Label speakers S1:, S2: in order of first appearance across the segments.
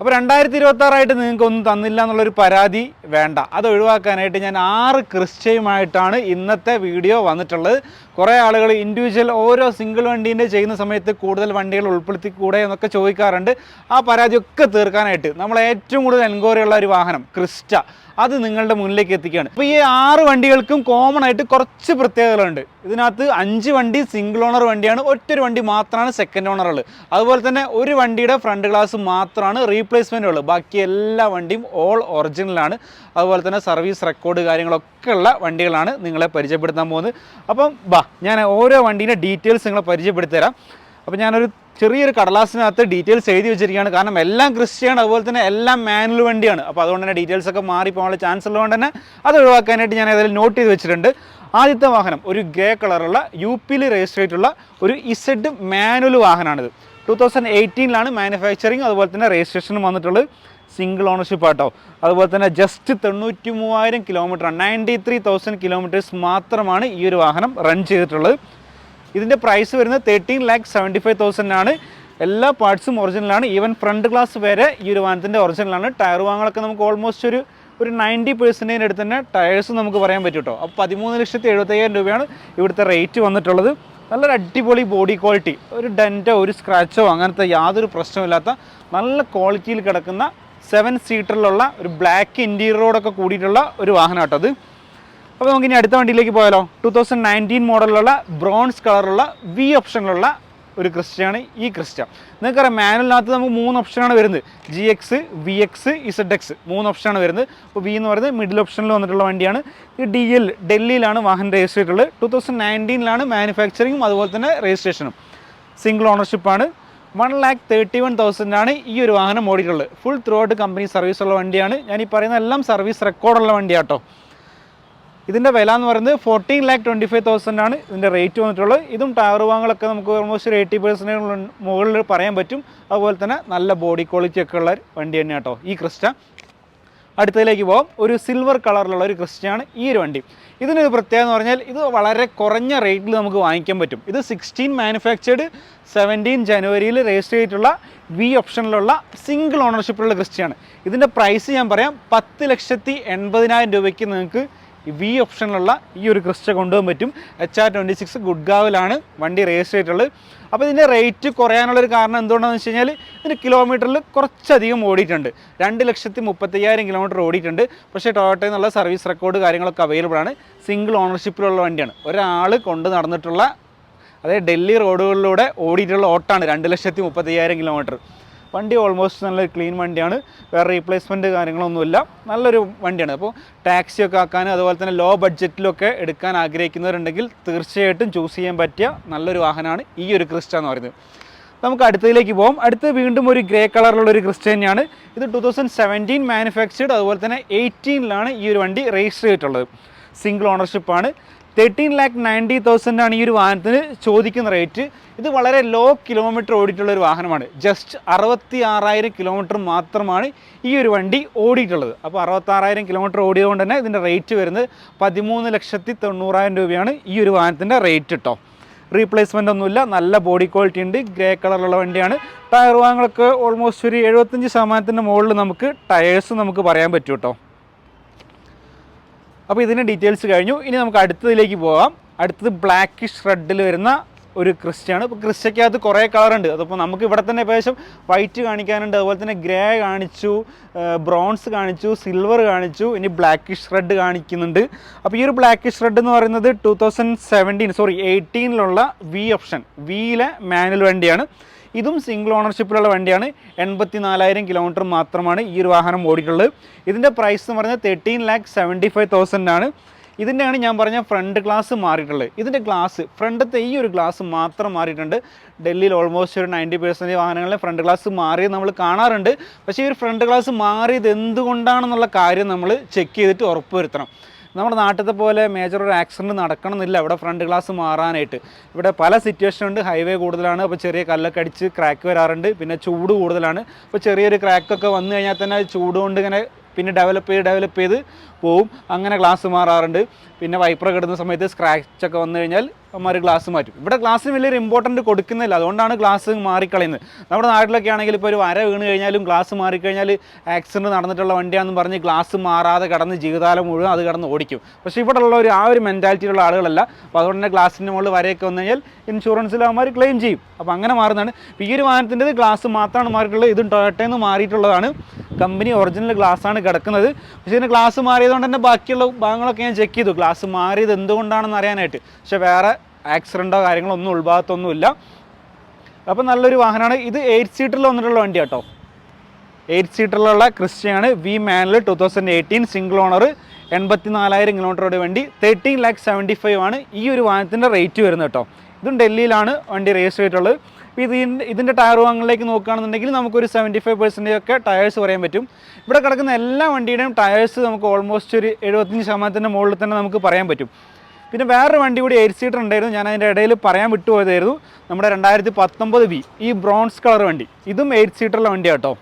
S1: അപ്പോൾ രണ്ടായിരത്തി ഇരുപത്തി ആറായിട്ട് നിങ്ങൾക്ക് ഒന്നും തന്നില്ല എന്നുള്ളൊരു പരാതി വേണ്ട. അത് ഒഴിവാക്കാനായിട്ട് ഞാൻ ആറ് ക്രിസ്റ്റയുമായിട്ടാണ് ഇന്നത്തെ വീഡിയോ വന്നിട്ടുള്ളത്. കുറേ ആളുകൾ ഇൻഡിവിജ്വൽ ഓരോ സിംഗിൾ വണ്ടീന്റെ ചെയ്യുന്ന സമയത്ത് കൂടുതൽ വണ്ടികൾ ഉൾപ്പെടുത്തി കൂടെ എന്നൊക്കെ ചോദിക്കാറുണ്ട്. ആ പരാതിയൊക്കെ തീർക്കാനായിട്ട് നമ്മൾ ഏറ്റവും കൂടുതൽ എൻക്വയറി ഉള്ള ഒരു വാഹനം ക്രിസ്റ്റ. അത് നിങ്ങളുടെ മുന്നിലേക്ക് എത്തിക്കുകയാണ്. അപ്പോൾ ഈ ആറ് വണ്ടികൾക്കും കോമൺ ആയിട്ട് കുറച്ച് പ്രത്യേകതകളുണ്ട്. ഇതിനകത്ത് അഞ്ച് വണ്ടി സിംഗിൾ ഓണർ വണ്ടിയാണ്. ഒറ്റൊരു വണ്ടി മാത്രമാണ് സെക്കൻഡ് ഓണർ ഉള്ളത്. അതുപോലെ തന്നെ ഒരു വണ്ടിയുടെ ഫ്രണ്ട് ഗ്ലാസ് മാത്രമാണ് റീപ്ലേസ്മെന്റ് ഉള്ളത്. ബാക്കി എല്ലാ വണ്ടിയും ഓൾ ഒറിജിനലാണ് അതുപോലെ തന്നെ സർവീസ് റെക്കോർഡ് കാര്യങ്ങളൊക്കെ ഉള്ള വണ്ടികളാണ് നിങ്ങളെ പരിചയപ്പെടുത്താൻ പോകുന്നത്. അപ്പം ബാ ഞാൻ ഓരോ വണ്ടീന്റെ ഡീറ്റെയിൽസ് നിങ്ങളെ പരിചയപ്പെടുത്തി തരാം അപ്പം ഞാനൊരു ചെറിയൊരു കടലാസിനകത്ത് ഡീറ്റെയിൽസ് എഴുതി വെച്ചിരിക്കുകയാണ്. കാരണം എല്ലാം ക്രിസ്റ്റിയാണ് അതുപോലെ തന്നെ എല്ലാം മാനുവൽ വണ്ടിയാണ്. അപ്പോൾ അതുകൊണ്ട് തന്നെ ഡീറ്റെയിൽസ് ഒക്കെ മാറിപ്പോകാനുള്ള ചാൻസ് ഉള്ളതുകൊണ്ട് തന്നെ അത് ഒഴിവാക്കാനായിട്ട് ഞാൻ ഏതായാലും നോട്ട് ചെയ്ത് വെച്ചിട്ടുണ്ട്. ആദ്യത്തെ വാഹനം ഒരു ഗ്രേ കളറുള്ള യു പിയിൽ രജിസ്റ്റർ ചെയ്തിട്ടുള്ള ഒരു ഇസഡ് മാനുവൽ വാഹനമാണിത്. ടു തൗസൻഡ് എയ്റ്റീനിലാണ് മാനുഫാക്ചറിങ് അതുപോലെ തന്നെ രജിസ്ട്രേഷനും വന്നിട്ടുള്ളത്. സിംഗിൾ ഓണർഷിപ്പ് ആട്ടോ. അതുപോലെ തന്നെ ജസ്റ്റ് തൊണ്ണൂറ്റി മൂവായിരം kilometre ninety three thousand kilometres മാത്രമാണ് ഈ ഒരു വാഹനം റൺ ചെയ്തിട്ടുള്ളത്. ഇതിന്റെ പ്രൈസ് വരുന്നത് thirteen lakh seventy five thousand ആണ്. എല്ലാ പാർട്സും ഒറിജിനലാണ് ഈവൻ ഫ്രണ്ട് ഗ്ലാസ് വരെ ഈ ഒരു വാഹനത്തിന്റെ ഒറിജിനലാണ് ടയർ വാങ്ങലൊക്കെ നമുക്ക് ഓൾമോസ്റ്റ് ഒരു ഒരു നയന്റി പെർസെന്റേജിന്റെ അടുത്ത് തന്നെ ടയേഴ്സ് നമുക്ക് പറയാൻ പറ്റും കേട്ടോ അപ്പോൾ പതിമൂന്ന് ലക്ഷത്തി എഴുപത്തയ്യായിരം രൂപയാണ് ഇവിടുത്തെ റേറ്റ് വന്നിട്ടുള്ളത്. നല്ലൊരു അടിപൊളി ബോഡി ക്വാളിറ്റി ഒരു ഡെന്റോ ഒരു സ്ക്രാച്ചോ അങ്ങനത്തെ യാതൊരു പ്രശ്നമില്ലാത്ത നല്ല ക്വാളിറ്റിയിൽ കിടക്കുന്ന സെവൻ സീറ്ററിലുള്ള ഒരു ബ്ലാക്ക് ഇന്റീരിയറോടൊക്കെ കൂടിയിട്ടുള്ള ഒരു വാഹനം കേട്ടോ അത്. അപ്പോൾ നമുക്ക് ഇനി അടുത്ത വണ്ടിയിലേക്ക് പോയാലോ? ടൂ തൗസൻഡ് നയന്റീൻ മോഡലിലുള്ള ബ്രോൺസ് കളറുള്ള വി ഓപ്ഷനിലുള്ള ഒരു ക്രിസ്റ്റയാണ് ഈ ക്രിസ്റ്റ നിങ്ങൾക്കറിയാം മാനുവലിനകത്ത് നമുക്ക് മൂന്ന് ഓപ്ഷനാണ് വരുന്നത്. G X V X Z X മൂന്ന് ഓപ്ഷനാണ് വരുന്നത്. അപ്പോൾ വി എന്ന് പറയുന്നത് മിഡിൽ ഓപ്ഷനിൽ വന്നിട്ടുള്ള വണ്ടിയാണ്. ഈ ഡി എൽ ഡൽഹിയിലാണ് വാഹനം രജിസ്റ്റർ ചെയ്തിട്ടുള്ളത്. ടൂ തൗസൻഡ് നയന്റീനിലാണ് മാനുഫാക്ചറിങ്ങും അതുപോലെ തന്നെ രജിസ്ട്രേഷനും സിംഗിൾ ഓണർഷിപ്പാണ് വൺ ലാക്ക് തേർട്ടി വൺ തൗസൻഡാണ് ഈ ഒരു വാഹനം ഓടിയിട്ടുള്ളത്. ഫുൾ ത്രൂ ഔട്ട് കമ്പനി സർവീസുള്ള വണ്ടിയാണ്. ഞാൻ ഈ പറയുന്ന എല്ലാം സർവീസ് റെക്കോർഡുള്ള വണ്ടിയാട്ടോ. ഇതിന്റെ വില എന്ന് പറയുന്നത് fourteen lakh twenty five thousand ആണ് ഇതിന്റെ റേറ്റ് വന്നിട്ടുള്ളത്. ഇതും ടയർ വാങ്ങലൊക്കെ നമുക്ക് ഓൾമോസ്റ്റ് ഒരു എയ്റ്റി പെർസെന്റേജ് മുകളിൽ പറയാൻ പറ്റും. അതുപോലെ തന്നെ നല്ല ബോഡി ക്വാളിറ്റി ഒക്കെ ഉള്ള വണ്ടി തന്നെ കേട്ടോ ഈ ക്രിസ്റ്റ. അടുത്തതിലേക്ക് പോകാം ഒരു സിൽവർ കളറിലുള്ള ഒരു ക്രിസ്റ്റയാണ് ഈ ഒരു വണ്ടി. ഇതിനൊരു പ്രത്യേകത എന്ന് പറഞ്ഞാൽ ഇത് വളരെ കുറഞ്ഞ റേറ്റിൽ നമുക്ക് വാങ്ങിക്കാൻ പറ്റും. ഇത് സിക്സ്റ്റീൻ മാനുഫാക്ചേർഡ് സെവന്റീൻ ജനുവരിയിൽ രജിസ്റ്റർ ചെയ്തിട്ടുള്ള വി ഓപ്ഷനിലുള്ള സിംഗിൾ ഓണർഷിപ്പിലുള്ള ക്രിസ്റ്റയാണ്. ഇതിന്റെ പ്രൈസ് ഞാൻ പറയാം പത്ത് ലക്ഷത്തി എൺപതിനായിരം രൂപയ്ക്ക് നിങ്ങൾക്ക് വി ഓപ്ഷനിലുള്ള ഈ ഒരു ക്രിസ്റ്റ കൊണ്ടുപോകാൻ പറ്റും. എച്ച് ആർ ട്വന്റി സിക്സ് ഗുഡ്ഗാവിലാണ് വണ്ടി രജിസ്റ്റർ ചെയ്തിട്ടുള്ളത്. അപ്പോൾ ഇതിന്റെ റേറ്റ് കുറയാനുള്ളൊരു കാരണം എന്തുകൊണ്ടാണെന്ന് വെച്ച് കഴിഞ്ഞാൽ ഇതിന് കിലോമീറ്ററിൽ കുറച്ചധികം ഓടിയിട്ടുണ്ട്. രണ്ട് ലക്ഷത്തി മുപ്പത്തയ്യായിരം കിലോമീറ്റർ ഓടിയിട്ടുണ്ട്. പക്ഷേ ടൊയോട്ടയിൽ നിന്നുള്ള സർവീസ് റെക്കോർഡ് കാര്യങ്ങളൊക്കെ അവൈലബിൾ ആണ്. സിംഗിൾ ഓണർഷിപ്പിലുള്ള വണ്ടിയാണ്. ഒരാൾ കൊണ്ട് നടന്നിട്ടുള്ള അതായത് ഡൽഹി റോഡുകളിലൂടെ ഓടിയിട്ടുള്ള ഓട്ടാണ് രണ്ട് ലക്ഷത്തി മുപ്പത്തയ്യായിരം കിലോമീറ്റർ വണ്ടി ഓൾമോസ്റ്റ് നല്ലൊരു ക്ലീൻ വണ്ടിയാണ്. വേറെ റീപ്ലേസ്മെന്റ് കാര്യങ്ങളൊന്നുമില്ല. നല്ലൊരു വണ്ടിയാണ്. അപ്പോൾ ടാക്സിയൊക്കെ ആക്കാനും അതുപോലെ തന്നെ ലോ ബഡ്ജറ്റിലൊക്കെ എടുക്കാൻ ആഗ്രഹിക്കുന്നവരുണ്ടെങ്കിൽ തീർച്ചയായിട്ടും ചൂസ് ചെയ്യാൻ പറ്റിയ നല്ലൊരു വാഹനമാണ് ഈ ഒരു ക്രിസ്റ്റ എന്ന് പറയുന്നത്. നമുക്ക് അടുത്തതിലേക്ക് പോകാം അടുത്ത് വീണ്ടും ഒരു ഗ്രേ കളറിലുള്ള ഒരു ക്രിസ്റ്റ തന്നെയാണ്. ഇത് ടു തൗസൻഡ് സെവന്റീൻ മാനുഫാക്ചേർഡ് അതുപോലെ തന്നെ എയ്റ്റീനിലാണ് ഈ ഒരു വണ്ടി രജിസ്റ്റർ ചെയ്തിട്ടുള്ളത്. സിംഗിൾ ഓണർഷിപ്പാണ് തേർട്ടീൻ ലാക്ക് നയന്റി തൗസൻഡ് ആണ് ഈ ഒരു വാഹനത്തിന് ചോദിക്കുന്ന റേറ്റ് ഇത് വളരെ ലോ കിലോമീറ്റർ ഓടിയിട്ടുള്ള ഒരു വാഹനമാണ്. ജസ്റ്റ് അറുപത്തി ആറായിരം കിലോമീറ്റർ മാത്രമാണ് ഈ ഒരു വണ്ടി ഓടിയിട്ടുള്ളത്. അപ്പോൾ അറുപത്താറായിരം കിലോമീറ്റർ ഓടിയതുകൊണ്ട് തന്നെ ഇതിന്റെ റേറ്റ് വരുന്നത് പതിമൂന്ന് ലക്ഷത്തി തൊണ്ണൂറായിരം രൂപയാണ് ഈ ഒരു വാഹനത്തിന്റെ റേറ്റ് കേട്ടോ റീപ്ലേസ്മെന്റ് ഒന്നുമില്ല. നല്ല ബോഡി ക്വാളിറ്റി ഉണ്ട്. ഗ്രേ കളറുള്ള വണ്ടിയാണ്. ടയർ വാങ്ങലൊക്കെ ഓൾമോസ്റ്റ് ഒരു എഴുപത്തഞ്ച് ശതമാനത്തിന്റെ മുകളിൽ നമുക്ക് ടയേഴ്സ് നമുക്ക് പറയാൻ പറ്റും കേട്ടോ അപ്പോൾ ഇതിന്റെ ഡീറ്റെയിൽസ് കഴിഞ്ഞു. ഇനി നമുക്ക് അടുത്തതിലേക്ക് പോകാം. അടുത്തത് ബ്ലാക്കിഷ് റെഡിൽ വരുന്ന ഒരു ക്രിസ്റ്റയാണ് ഇപ്പോൾ ക്രിസ്റ്റയ്ക്കകത്ത് കുറേ കളറുണ്ട് അതിപ്പോൾ നമുക്ക് ഇവിടെ തന്നെ ഏകദേശം വൈറ്റ് കാണിക്കാനുണ്ട്. അതുപോലെ തന്നെ ഗ്രേ കാണിച്ചു ബ്രോൺസ് കാണിച്ചു സിൽവർ കാണിച്ചു ഇനി ബ്ലാക്കിഷ് റെഡ് കാണിക്കുന്നുണ്ട്. അപ്പോൾ ഈ ഒരു ബ്ലാക്കിഷ് റെഡ് എന്ന് പറയുന്നത് ടു തൗസൻഡ് സെവന്റീൻ സോറി എയ്റ്റീനിലുള്ള വി ഓപ്ഷൻ വിയിലെ മാനുവൽ വണ്ടിയാണ്. ഇതും സിംഗിൾ ഓണർഷിപ്പിലുള്ള വണ്ടിയാണ്. എൺപത്തി നാലായിരം കിലോമീറ്റർ മാത്രമാണ് ഈ ഒരു വാഹനം ഓടിയിട്ടുള്ളത്. ഇതിന്റെ പ്രൈസ് എന്ന് പറഞ്ഞാൽ thirteen lakh seventy five thousand ആണ്. ഇതിന്റെയാണ് ഞാൻ പറഞ്ഞ ഫ്രണ്ട് ഗ്ലാസ് മാറിയിട്ടുള്ളത്. ഇതിന്റെ ഗ്ലാസ് ഫ്രണ്ടത്തെ ഈ ഒരു ഗ്ലാസ് മാത്രം മാറിയിട്ടുണ്ട്. ഡൽഹിയിൽ ഓൾമോസ്റ്റ് ഒരു നയന്റി പെർസെന്റ് വാഹനങ്ങളിലെ ഫ്രണ്ട് ഗ്ലാസ് മാറിയത് നമ്മൾ കാണാറുണ്ട്. പക്ഷേ ഈ ഒരു ഫ്രണ്ട് ഗ്ലാസ് മാറിയത് എന്തുകൊണ്ടാണെന്നുള്ള കാര്യം നമ്മൾ ചെക്ക് ചെയ്തിട്ട് ഉറപ്പ് വരുത്തണം നമ്മുടെ നാട്ടിലത്തെ പോലെ മേജർ ഒരു ആക്സിഡന്റ് നടക്കണമെന്നില്ല. ഇവിടെ ഫ്രണ്ട് ഗ്ലാസ് മാറാനായിട്ട്. ഇവിടെ പല സിറ്റുവേഷൻ ഉണ്ട്. ഹൈവേ കൂടുതലാണ്. അപ്പോൾ ചെറിയ കല്ലൊക്കെ അടിച്ച് ക്രാക്ക് വരാറുണ്ട്. പിന്നെ ചൂട് കൂടുതലാണ്. അപ്പോൾ ചെറിയൊരു ക്രാക്കൊക്കെ വന്നു കഴിഞ്ഞാൽ തന്നെ ചൂട് കൊണ്ട് ഇങ്ങനെ പിന്നെ ഡെവലപ്പ് ചെയ്ത് ഡെവലപ്പ് ചെയ്ത് പോവും. അങ്ങനെ ഗ്ലാസ് മാറാറുണ്ട്. പിന്നെ വൈപ്പർ കിടുന്ന സമയത്ത് സ്ക്രാച്ചൊക്കെ വന്നു കഴിഞ്ഞാൽ അവന്മാർ ഗ്ലാസ് മാറ്റും. ഇവിടെ ഗ്ലാസ്സിന് വലിയൊരു ഇമ്പോർട്ടന്റ് കൊടുക്കുന്നില്ല. അതുകൊണ്ടാണ് ഗ്ലാസ് മാറിക്കളയുന്നത്. നമ്മുടെ നാട്ടിലൊക്കെ ആണെങ്കിൽ ഇപ്പോൾ ഒരു വര വീണ് കഴിഞ്ഞാലും ഗ്ലാസ് മാറിക്കഴിഞ്ഞാൽ ആക്സിഡന്റ് നടന്നിട്ടുള്ള വണ്ടിയാണെന്ന് പറഞ്ഞ് ഗ്ലാസ് മാറാതെ കടന്ന് ജീവിതകാലം മുഴുവൻ അത് കടന്ന് ഓടിക്കും. പക്ഷേ ഇവിടെ ഉള്ള ഒരു ആ ഒരു മെന്റാലിറ്റിയിലുള്ള ആളുകളല്ല. അപ്പോൾ അതുകൊണ്ട് തന്നെ ഗ്ലാസിന്റെ മുകളിൽ വരയൊക്കെ വന്നു കഴിഞ്ഞാൽ ഇൻഷുറൻസിൽ അവന്മാർ ക്ലെയിം ചെയ്യും. അപ്പോൾ അങ്ങനെ മാറുന്നതാണ്. ഈ ഒരു വാഹനത്തിന്റെ ഗ്ലാസ് മാത്രമാണ് മാറിയിട്ടുള്ളത്. ഇതും നിന്ന് മാറിയിട്ടുള്ളതാണ്. കമ്പനി ഒറിജിനൽ ഗ്ലാസ് ആണ് കിടക്കുന്നത്. പക്ഷേ ഇതിന് ഗ്ലാസ് മാറിയതുകൊണ്ട് തന്നെ ബാക്കിയുള്ള ഭാഗങ്ങളൊക്കെ ഞാൻ ചെക്ക് ചെയ്തു. ഗ്ലാസ് മാറിയത് എന്തുകൊണ്ടാണെന്ന് അറിയാനായിട്ട്. പക്ഷേ വേറെ ആക്സിഡന്റോ കാര്യങ്ങളോ ഒന്നും ഉൾഭാഗത്തൊന്നുമില്ല. അപ്പോൾ നല്ലൊരു വാഹനമാണ്. ഇത് എയ്റ്റ് സീറ്ററിൽ വന്നിട്ടുള്ള വണ്ടി കേട്ടോ എയ്റ്റ് സീറ്ററിലുള്ള ക്രിസ്റ്റയാണ് V മാനിൽ two thousand eighteen single owner എൺപത്തി നാലായിരം കിലോമീറ്ററോടെ വണ്ടി. തേർട്ടീൻ ലാക്ക് സെവന്റി ഫൈവ് ആണ് ഈ ഒരു വാഹനത്തിന്റെ റേറ്റ് വരുന്നത് കേട്ടോ ഇതും ഡൽഹിയിലാണ് വണ്ടി രജിസ്റ്റർ ചെയ്തിട്ടുള്ളത്. അപ്പോൾ ഇതിന്റെ ഇതിന്റെ ടയർ വാങ്ങലിലേക്ക് നോക്കുകയാണെന്നുണ്ടെങ്കിൽ നമുക്കൊരു സെവന്റി ഫൈവ് പെർസെന്റേജ് ഒക്കെ ടയേഴ്സ് പറയാൻ പറ്റും. ഇവിടെ കിടക്കുന്ന എല്ലാ വണ്ടിയുടെയും ടയേഴ്സ് നമുക്ക് ഓൾമോസ്റ്റ് ഒരു എഴുപത്തഞ്ച് ശതമാനത്തിന്റെ മുകളിൽ തന്നെ നമുക്ക് പറയാൻ പറ്റും. പിന്നെ വേറൊരു വണ്ടി കൂടി എയർ സീറ്റർ ഉണ്ടായിരുന്നു. ഞാൻ അതിന്റെ ഇടയിൽ പറയാൻ വിട്ടുപോയതായിരുന്നു. നമ്മുടെ രണ്ടായിരത്തി പത്തൊമ്പത് ബി ഈ ബ്രോൺസ് കളർ വണ്ടി. ഇതും എയർ സീറ്ററുള്ള വണ്ടിയാണ് കേട്ടോ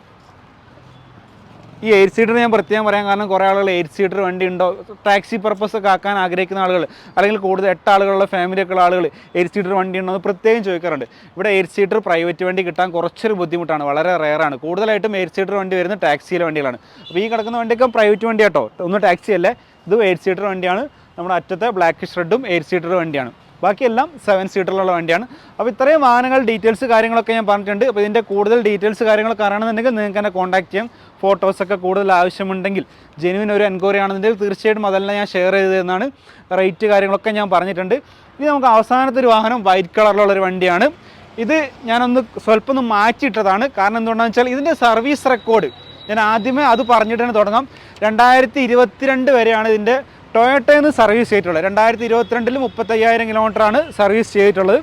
S1: ഈ എയർ സീറ്റർ ഞാൻ പ്രത്യേകം പറയാൻ കാരണം കുറേ ആളുകൾ എയർ സീറ്റർ വണ്ടി ഉണ്ടോ ടാക്സി പർപ്പസ് ഒക്കെ ആക്കാൻ ആഗ്രഹിക്കുന്ന ആളുകൾ അല്ലെങ്കിൽ കൂടുതൽ എട്ട് ആളുകളുള്ള ഫാമിലി ഒക്കെ ഉള്ള ആളുകൾ എയർ സീറ്റർ വണ്ടി ഉണ്ടോ എന്ന് പ്രത്യേകം ചോദിക്കാറുണ്ട്. ഇവിടെ എയർ സീറ്റർ പ്രൈവറ്റ് വണ്ടി കിട്ടാൻ കുറച്ചൊരു ബുദ്ധിമുട്ടാണ് വളരെ റെയറാണ് കൂടുതലായിട്ടും എയർ സീറ്റർ വണ്ടി വരുന്നത് ടാക്സിയിലെ വണ്ടികളാണ്. അപ്പോൾ ഈ കിടക്കുന്ന വണ്ടിയൊക്കെ പ്രൈവറ്റ് വണ്ടി കേട്ടോ ഒന്നും ടാക്സി അല്ലേ ഇത് എയർ സീറ്റർ വണ്ടിയാണ്. നമ്മുടെ അറ്റത്തെ ബ്ലാക്ക് ഷ്രെഡും എയ്റ്റ് സീറ്റർ വണ്ടിയാണ്. ബാക്കിയെല്ലാം സെവൻ സീറ്ററിലുള്ള വണ്ടിയാണ്. അപ്പോൾ ഇത്രയും വാഹനങ്ങൾ ഡീറ്റെയിൽസ് കാര്യങ്ങളൊക്കെ ഞാൻ പറഞ്ഞിട്ടുണ്ട്. അപ്പോൾ ഇതിന്റെ കൂടുതൽ ഡീറ്റെയിൽസ് കാര്യങ്ങളൊക്കെ അറിയണമെന്നുണ്ടെങ്കിൽ നിങ്ങൾക്ക് എന്നെ കോൺടാക്ട് ചെയ്യാം. ഫോട്ടോസൊക്കെ കൂടുതൽ ആവശ്യമുണ്ടെങ്കിൽ ജെനുവിൻ ഒരു എൻക്വയറി ആണെന്നുണ്ടെങ്കിൽ തീർച്ചയായിട്ടും അതെല്ലാം ഞാൻ ഷെയർ ചെയ്തതെന്നാണ് റേറ്റ് കാര്യങ്ങളൊക്കെ ഞാൻ പറഞ്ഞിട്ടുണ്ട്. ഇനി നമുക്ക് അവസാനത്തെ ഒരു വാഹനം വൈറ്റ് കളറിലുള്ള ഒരു വണ്ടിയാണ്. ഇത് ഞാനൊന്ന് സ്വല്പം ഒന്ന് മാറ്റിയിട്ടതാണ്. കാരണം എന്തുകൊണ്ടാണെന്ന് വെച്ചാൽ ഇതിന്റെ സർവീസ് റെക്കോർഡ് ഞാൻ ആദ്യമേ അത് പറഞ്ഞിട്ട് തന്നെ തുടങ്ങാം. രണ്ടായിരത്തി ഇരുപത്തിരണ്ട് വരെയാണ് ഇതിന്റെ ടൊയോട്ടയിൽ നിന്ന് സർവീസ് ചെയ്തിട്ടുള്ളത്. രണ്ടായിരത്തി ഇരുപത്തിരണ്ടിൽ മുപ്പത്തയ്യായിരം കിലോമീറ്ററാണ് സർവീസ് ചെയ്തിട്ടുള്ളത്.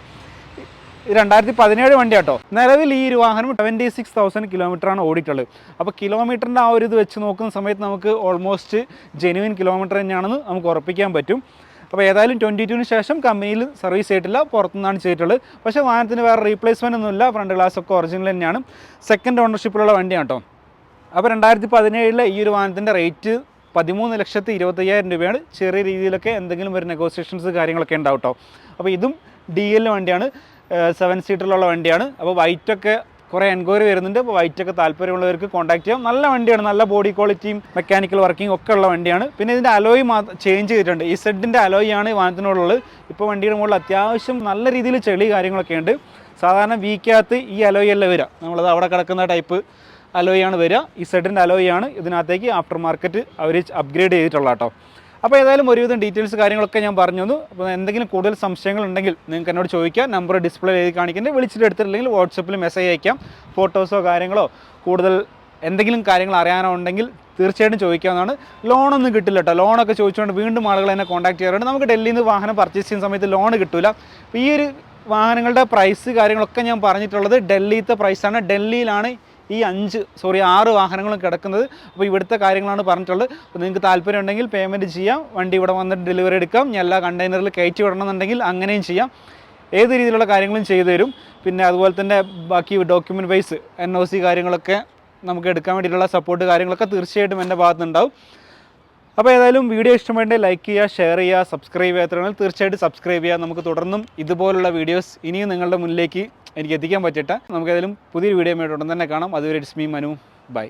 S1: രണ്ടായിരത്തി പതിനേഴ് വണ്ടി കേട്ടോ നിലവിൽ ഈ ഒരു വാഹനം ട്വന്റി സിക്സ് തൗസൻഡ് കിലോമീറ്ററാണ് ഓടിയിട്ടുള്ളത്. അപ്പോൾ കിലോമീറ്ററിന്റെ ആ ഒരു ഇത് വെച്ച് നോക്കുന്ന സമയത്ത് നമുക്ക് ഓൾമോസ്റ്റ് ജെനുവിൻ കിലോമീറ്റർ തന്നെയാണെന്ന് നമുക്ക് ഉറപ്പിക്കാൻ പറ്റും. അപ്പോൾ ഏതായാലും ട്വന്റി ടുവിന് ശേഷം കമ്പനിയിൽ സർവീസ് ചെയ്തിട്ടില്ല പുറത്തുനിന്നാണ് ചെയ്തിട്ടുള്ളത്. പക്ഷേ വാഹനത്തിന് വേറെ റീപ്ലേസ്മെന്റ് ഒന്നുമില്ല ഫ്രണ്ട് ഗ്ലാസ് ഒക്കെ ഒറിജിനൽ തന്നെയാണ്. സെക്കൻഡ് ഓണർഷിപ്പിലുള്ള വണ്ടിയാണ് കേട്ടോ. അപ്പോൾ രണ്ടായിരത്തി പതിനേഴിലെ ഈ ഒരു വാഹനത്തിന്റെ റേറ്റ് പതിമൂന്ന് ലക്ഷത്തി ഇരുപത്തയ്യായിരം രൂപയാണ് ചെറിയ രീതിയിലൊക്കെ എന്തെങ്കിലും ഒരു നെഗോസിയേഷൻസ് കാര്യങ്ങളൊക്കെ ഉണ്ടാവും കേട്ടോ അപ്പോൾ ഇതും ഡി എല്ലിന് വണ്ടിയാണ് സെവൻ സീറ്ററിലുള്ള വണ്ടിയാണ്. അപ്പോൾ വൈറ്റൊക്കെ കുറേ എൻക്വയറി വരുന്നുണ്ട്. അപ്പോൾ വൈറ്റൊക്കെ താല്പര്യമുള്ളവർക്ക് കോൺടാക്ട് ചെയ്യാം. നല്ല വണ്ടിയാണ് നല്ല ബോഡി ക്വാളിറ്റിയും മെക്കാനിക്കൽ വർക്കിംഗ് ഒക്കെ ഉള്ള വണ്ടിയാണ്. പിന്നെ ഇതിന്റെ അലോയ് മാത്രം ചേഞ്ച് ചെയ്തിട്ടുണ്ട്. ഈ സെഡിന്റെ അലോയ് ആണ് വാഹനത്തിനുള്ളത്. ഇപ്പോൾ വണ്ടിയുടെ മുകളിൽ അത്യാവശ്യം നല്ല രീതിയിൽ ചെളി കാര്യങ്ങളൊക്കെ ഉണ്ട്. സാധാരണ വീക്കകത്ത് ഈ അലോയ് അല്ല വരിക. നമ്മളത് അവിടെ കിടക്കുന്ന ടൈപ്പ് അലോയാണ് വരിക. ഈ സെഡിന്റെ അലോയാണ് ഇതിനകത്തേക്ക് ആഫ്റ്റർ മാർക്കറ്റ് അവർ അപ്ഗ്രേഡ് ചെയ്തിട്ടുള്ള കേട്ടോ. അപ്പോൾ ഏതായാലും ഒരുവിധം ഡീറ്റെയിൽസ് കാര്യങ്ങളൊക്കെ ഞാൻ പറഞ്ഞു തന്നു അപ്പോൾ എന്തെങ്കിലും കൂടുതൽ സംശയങ്ങൾ ഉണ്ടെങ്കിൽ നിങ്ങൾക്ക് എന്നോട് ചോദിക്കാം. നമ്പർ ഡിസ്പ്ലേ ചെയ്ത് കാണിക്കുന്നത് വിളിച്ചിട്ട് എടുത്തിട്ടില്ലെങ്കിൽ വാട്സപ്പിൽ മെസ്സേജ് അയക്കാം. ഫോട്ടോസോ കാര്യങ്ങളോ കൂടുതൽ എന്തെങ്കിലും കാര്യങ്ങൾ അറിയാനോ ഉണ്ടെങ്കിൽ തീർച്ചയായിട്ടും ചോദിക്കാവുന്നതാണ്. ലോണൊന്നും കിട്ടില്ല കേട്ടോ. ലോണൊക്കെ ചോദിച്ചുകൊണ്ട് വീണ്ടും ആളുകൾ എന്നെ കോൺടാക്ട് ചെയ്യാറുണ്ട്. നമുക്ക് ഡൽഹിയിൽ നിന്ന് വാഹനം പർച്ചേസ് ചെയ്യുന്ന സമയത്ത് ലോൺ കിട്ടില്ല അപ്പോൾ ഈ ഒരു വാഹനങ്ങളുടെ പ്രൈസ് കാര്യങ്ങളൊക്കെ ഞാൻ പറഞ്ഞിട്ടുള്ളത് ഡൽഹിയിലത്തെ പ്രൈസാണ് ഡൽഹിയിലാണ് ഈ അഞ്ച് സോറി ആറ് വാഹനങ്ങളും കിടക്കുന്നത്. അപ്പോൾ ഇവിടുത്തെ കാര്യങ്ങളാണ് പറഞ്ഞിട്ടുള്ളത്. അപ്പോൾ നിങ്ങൾക്ക് താല്പര്യം ഉണ്ടെങ്കിൽ പേയ്മെന്റ് ചെയ്യാം. വണ്ടി ഇവിടെ വന്നിട്ട് ഡെലിവറി എടുക്കാം. ഇനി എല്ലാ കണ്ടെയ്നറിൽ കയറ്റി വിടണമെന്നുണ്ടെങ്കിൽ അങ്ങനെയും ചെയ്യാം. ഏത് രീതിയിലുള്ള കാര്യങ്ങളും ചെയ്തു തരും. പിന്നെ അതുപോലെ തന്നെ ബാക്കി document wise N O C കാര്യങ്ങളൊക്കെ നമുക്ക് എടുക്കാൻ വേണ്ടിയിട്ടുള്ള സപ്പോർട്ട് കാര്യങ്ങളൊക്കെ തീർച്ചയായിട്ടും എന്റെ ഭാഗത്തുനിന്നുണ്ടാവും. അപ്പോൾ ഏതായാലും വീഡിയോ ഇഷ്ടമായിട്ട് ലൈക്ക് ചെയ്യുക ഷെയർ ചെയ്യുക സബ്സ്ക്രൈബ് ചെയ്യാത്തവരാണെങ്കിൽ തീർച്ചയായിട്ടും സബ്സ്ക്രൈബ് ചെയ്യുക. നമുക്ക് തുടർന്നും ഇതുപോലുള്ള വീഡിയോസ് ഇനിയും നിങ്ങളുടെ മുന്നിലേക്ക് എനിക്ക് എത്തിക്കാൻ പറ്റട്ടെ നമുക്ക് ഏതായാലും പുതിയൊരു വീഡിയോ ആയിട്ട് ഉടൻ തന്നെ കാണാം. അതുവരെ ഇറ്റ്സ് മീ മനു. ബൈ